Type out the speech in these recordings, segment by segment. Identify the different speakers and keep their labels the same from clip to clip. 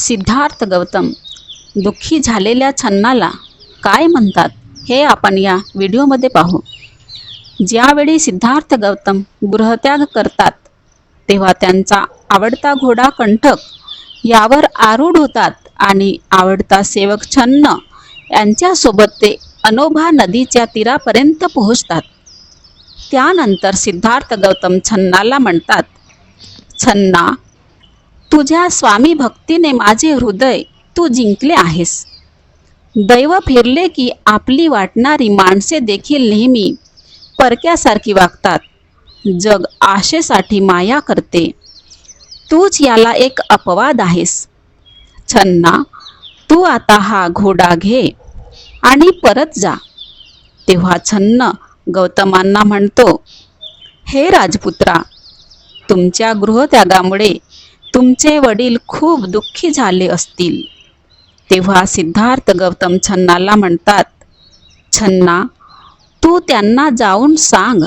Speaker 1: सिद्धार्थ गौतम दुःखी झालेल्या छन्नाला काय म्हणतात हे आपण या व्हिडिओमध्ये पाहू. ज्यावेळी सिद्धार्थ गौतम गृहत्याग करतात तेव्हा त्यांचा आवडता घोडा कंठक यावर आरूढ होतात आणि आवडता सेवक छन्न यांच्यासोबत ते अनोभा नदीच्या तीरापर्यंत पोहोचतात. त्यानंतर सिद्धार्थ गौतम छन्नाला म्हणतात छन्ना तुझ्या स्वामी भक्तीने माझे हृदय तू जिंकले आहेस. दैव फिरले की आपली वाटणारी माणसे देखील नेहमी परक्यासारखी वागतात. जग आशेसाठी माया करते. तूच याला एक अपवाद आहेस. छन्ना तू आता हा घोडा घे आणि परत जा. तेव्हा छन्न गौतमांना म्हणतो हे राजपुत्रा तुमच्या गृहत्यागामुळे तुमचे वडील खूप दुःखी झाले असतील. तेव्हा सिद्धार्थ गौतम छन्नाला म्हणतात छन्ना तू त्यांना जाऊन सांग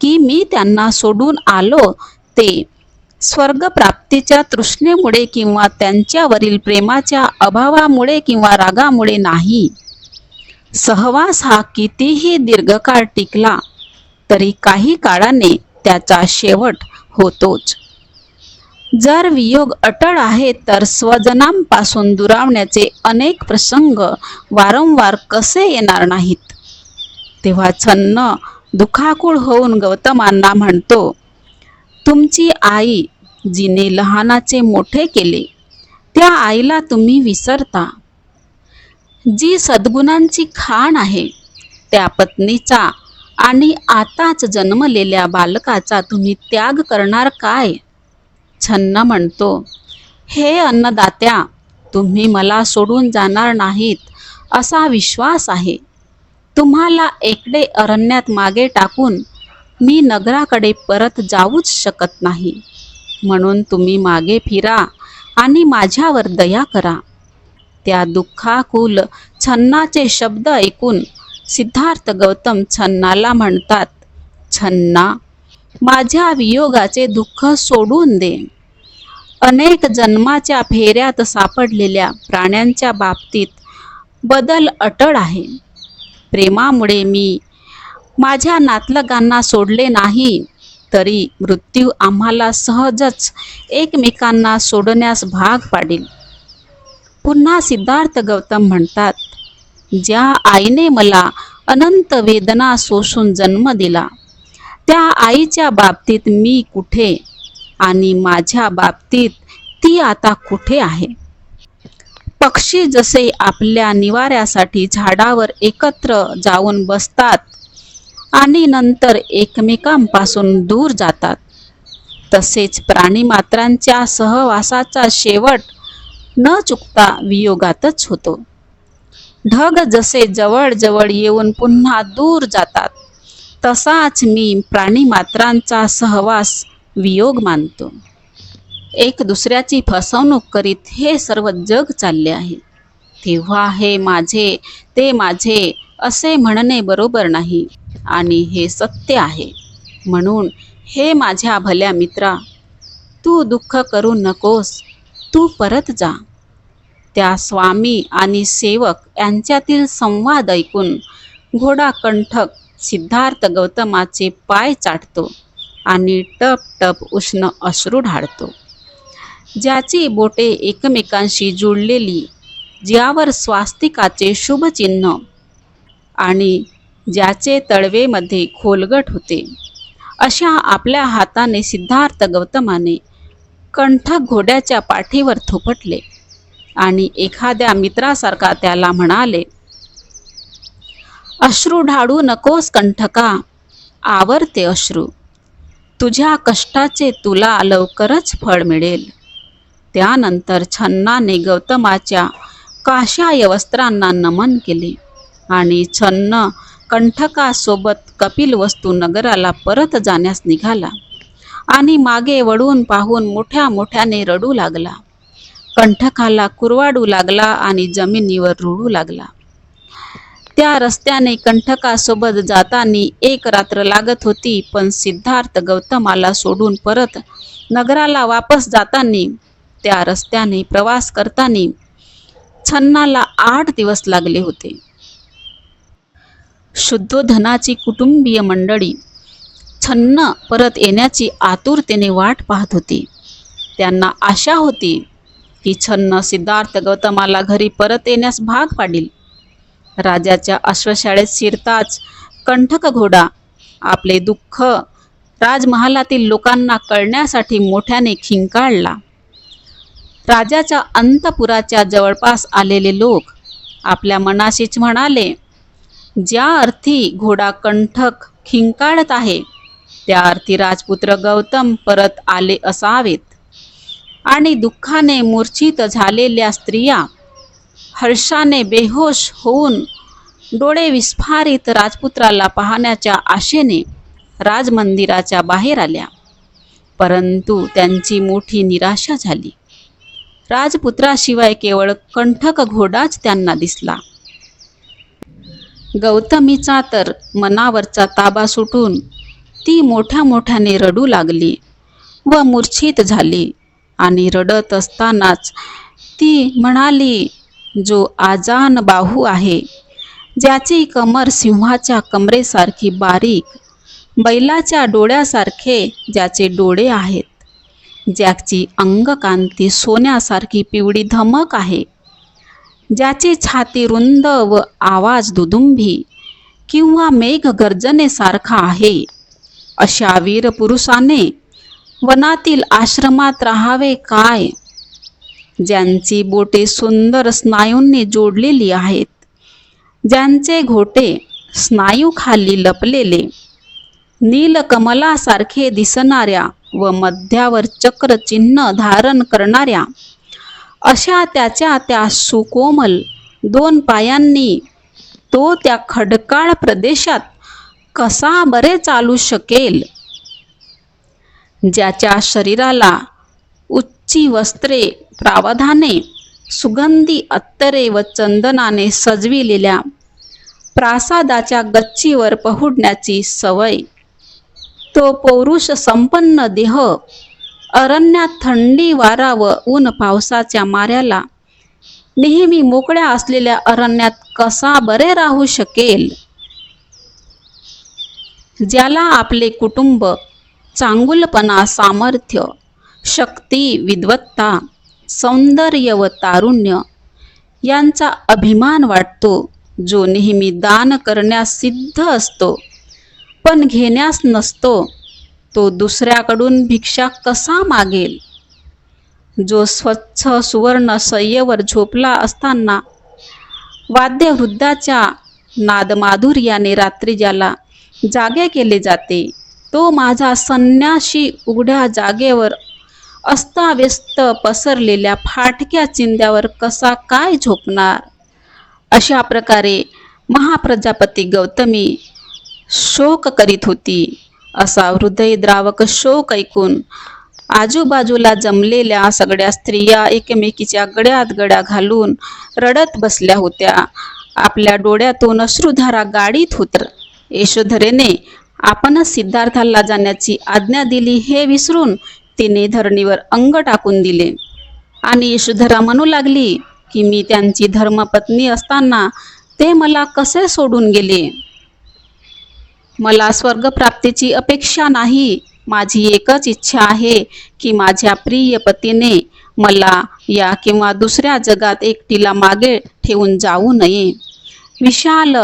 Speaker 1: की मी त्यांना सोडून आलो ते स्वर्गप्राप्तीच्या तृष्णेमुळे किंवा त्यांच्यावरील प्रेमाच्या अभावामुळे किंवा रागामुळे नाही. सहवास हा कितीही दीर्घकाळ टिकला तरी काही काळाने त्याचा शेवट होतोच. जर वियोग अटळ आहे तर स्वजनांपासून दुरावण्याचे अनेक प्रसंग वारंवार कसे येणार नाहीत? तेव्हा छन्न दुखाकुळ होऊन गौतमांना म्हणतो तुमची आई जिने लहानाचे मोठे केले त्या आईला तुम्ही विसरता. जी सद्गुणांची खाण आहे त्या पत्नीचा आणि आताच जन्मलेल्या बालकाचा तुम्ही त्याग करणार काय? छन्न म्हणतो. हे अन्नदात्या तुम्ही मला सोडून जाणार नाहीत असा विश्वास आहे. तुम्हाला एकडे अरण्यात मागे टाकून मी नगराकडे परत जाऊच शकत नाही. म्हणून तुम्ही मागे फिरा आणि माझ्यावर दया करा. त्या दुःखाकुल छन्नाचे शब्द ऐकून सिद्धार्थ गौतम छन्नाला म्हणतात छन्ना माझ्या वियोगाचे दुःख सोडून दे. अनेक जन्माच्या फेऱ्यात सापडलेल्या प्राण्यांच्या बाबतीत बदल अटळ आहे. प्रेमामुळे मी माझ्या नातलगांना सोडले नाही तरी मृत्यू आम्हाला सहजच एकमेकांना सोडण्यास भाग पाडेल. पुन्हा सिद्धार्थ गौतम म्हणतात ज्या आईने मला अनंत वेदना सोसून जन्म दिला त्या आईच्या बाबतीत मी कुठे आणि माझ्या बाबतीत ती आता कुठे आहे? पक्षी जसे आपल्या निवाऱ्यासाठी झाडावर एकत्र जाऊन बसतात आणि नंतर एकमेकांपासून दूर जातात तसेच प्राणीमात्रांच्या सहवासाचा शेवट न चुकता वियोगातच होतो. ढग जसे जवळजवळ येऊन पुन्हा दूर जातात तसाच मी प्राणीमात्रांचा सहवास वियोग मानतो. एक दुसऱ्याची फसवणूक करीत हे सर्व जग चालले आहे. तेव्हा हे माझे ते माझे असे म्हणणे बरोबर नाही आणि हे सत्य आहे. म्हणून हे माझ्या भल्या मित्रा तू दुःख करू नकोस तू परत जा. त्या स्वामी आणि सेवक यांच्यातील संवाद ऐकून घोडा कंठक सिद्धार्थ गौतमाचे पाय चाटतो आणि टप टप उष्ण अश्रू ढाळतो. ज्याची बोटे एकमेकांशी जुळलेली ज्यावर स्वास्तिकाचे शुभचिन्ह आणि ज्याचे तळवेमध्ये खोलगट होते अशा आपल्या हाताने सिद्धार्थ गौतमाने कंठ घोड्याच्या पाठीवर थोपटले आणि एखाद्या मित्रासारखा त्याला म्हणाले अश्रू ढाळू नकोस कंठका. आवरते अश्रू. तुझ्या कष्टाचे तुला लवकरच फळ मिळेल. त्यानंतर छन्नाने गौतमाच्या काशाय वस्त्रांना नमन केले आणि छन्न कंठकासोबत कपिल वस्तू नगराला परत जाण्यास निघाला आणि मागे वळून पाहून मोठ्या मोठ्याने रडू लागला. कंठकाला कुरवाडू लागला आणि जमिनीवर रुळू लागला. त्या रस्त्याने कंठकासोबत जाताना एक रात्र लागत होती पण सिद्धार्थ गौतमाला सोडून परत नगराला वापस जाताना त्या रस्त्याने प्रवास करताना छन्नाला आठ दिवस लागले होते. शुद्धोधनाची कुटुंबीय मंडळी छन्न परत येण्याची आतुरतेने वाट पाहत होती. त्यांना आशा होती की छन्न सिद्धार्थ गौतमाला घरी परत येण्यास भाग पाडील. राजाच्या अश्वशाळेत शिरताच कंठक घोडा आपले दुःख राजमहालातील लोकांना कळण्यासाठी मोठ्याने खिंकाळला. राजाच्या अंतपुराच्या जवळपास आलेले लोक आपल्या मनाशीच म्हणाले ज्या अर्थी घोडा कंठक खिंकाळत आहे त्या अर्थी राजपुत्र गौतम परत आले असावेत. आणि दुःखाने मूर्छित झालेल्या स्त्रिया हर्षाने बेहोश होऊन डोळे विस्फारित राजपुत्राला पाहण्याच्या आशेने राजमंदिराच्या बाहेर आल्या. परंतु त्यांची मोठी निराशा झाली. राजपुत्राशिवाय केवळ कंठक घोडाच त्यांना दिसला. गौतमीचा तर मनावरचा ताबा सुटून ती मोठ्या मोठ्याने रडू लागली व मूर्छित झाली आणि रडत असतानाच ती म्हणाली जो आजान बाहू आहे ज्याची कमर सिंहाच्या कमरेसारखी बारीक बैलाच्या डोळ्यासारखे ज्याचे डोळे आहेत ज्याची अंगकांती सोन्यासारखी पिवळी धमक आहे ज्याची छाती रुंद व आवाज दुदुंभी किंवा मेघ गर्जनेसारखा आहे अशा वीर पुरुषाने वनातील आश्रमात राहावे काय? ज्यांची बोटे सुंदर स्नायूंनी जोडलेली आहेत. ज्यांचे घोटे स्नायूखाली लपलेले नीलकमलासारखे दिसणाऱ्या व मध्यावर चक्रचिन्ह धारण करणाऱ्या अशा त्याच्या त्या सुकोमल दोन पायांनी तो त्या खडकाळ प्रदेशात कसा बरे चालू शकेल? ज्याच्या शरीराला उच्ची वस्त्रे प्रावधाने सुगंधी अत्तरे व चंदनाने सजविलेल्या प्रासादाच्या गच्चीवर पहुडण्याची सवय. तो पौरुष संपन्न देह अरण्यात थंडी वारा व ऊन पावसाच्या माऱ्याला नेहमी मोकळ्या असलेल्या अरण्यात कसा बरे राहू शकेल? ज्याला आपले कुटुंब चांगुलपणा सामर्थ्य शक्ती विद्वत्ता सौंदर्य व तारुण्य यांचा अभिमान वाटतो जो नेहमी दान करण्यास सिद्ध असतो. पण घेण्यास नसतो तो दुसऱ्याकडून भिक्षा कसा मागेल? जो स्वच्छ सुवर्ण सय्यवर झोपला असताना वाद्यवृद्धाच्या नादमाधुर्याने रात्री ज्याला जागे केले जाते तो माझा संन्याशी उघड्या जागेवर अस्ताव्यस्त पसरलेल्या फाटक्या चिंद्यावर कसा काय झोपणार? अशा प्रकारे महाप्रजापती गौतमी शोक करीत होती. असा हृदयद्रावक शोक ऐकून आजूबाजूला जमलेल्या सगळ्या स्त्रिया एकमेकीच्या गड्यात गड्या घालून रडत बसल्या होत्या. आपल्या डोळ्यातून अश्रुधारा गाडीत होत यशोधरेने आपणच सिद्धार्थाला जाण्याची आज्ञा दिली हे विसरून तिने धरणीवर अंग टाकून दिले. आणि यशोधरा म्हणू लागली की मी त्यांची धर्मपत्नी असताना ते मला कसे सोडून गेले? मला स्वर्गप्राप्तीची अपेक्षा नाही. माझी एकच इच्छा आहे की माझ्या प्रिय पतीने मला या किंवा दुसऱ्या जगात एकटीला मागे ठेवून जाऊ नये. विशाल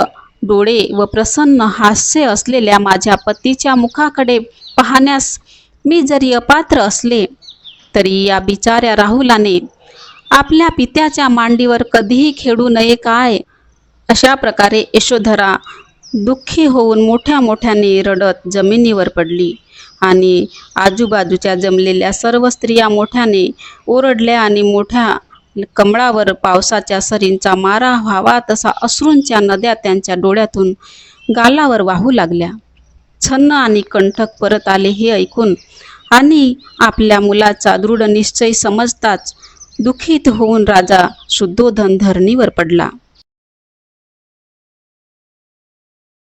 Speaker 1: डोळे व प्रसन्न हास्य असलेल्या माझ्या पतीच्या मुखाकडे पाहण्यास मी जरी अपात्र असले तरी या बिचाऱ्या राहुलाने आपल्या पित्याच्या मांडीवर कधीही खेळू नये काय? अशा प्रकारे यशोधरा दुःखी होऊन मोठ्या मोठ्याने रडत जमिनीवर पडली आणि आजूबाजूच्या जमलेल्या सर्व स्त्रिया मोठ्याने ओरडल्या आणि मोठ्या कमळावर पावसाच्या सरींचा मारा व्हावा तसा अश्रूंच्या नद्या त्यांच्या डोळ्यातून गालावर वाहू लागल्या. छन्न आणि कंठक परत आले हे ऐकून आणि आपल्या मुलाचा दृढ निश्चय समजताच दुखीत होऊन राजा शुद्धोधन धरणीवर पडला.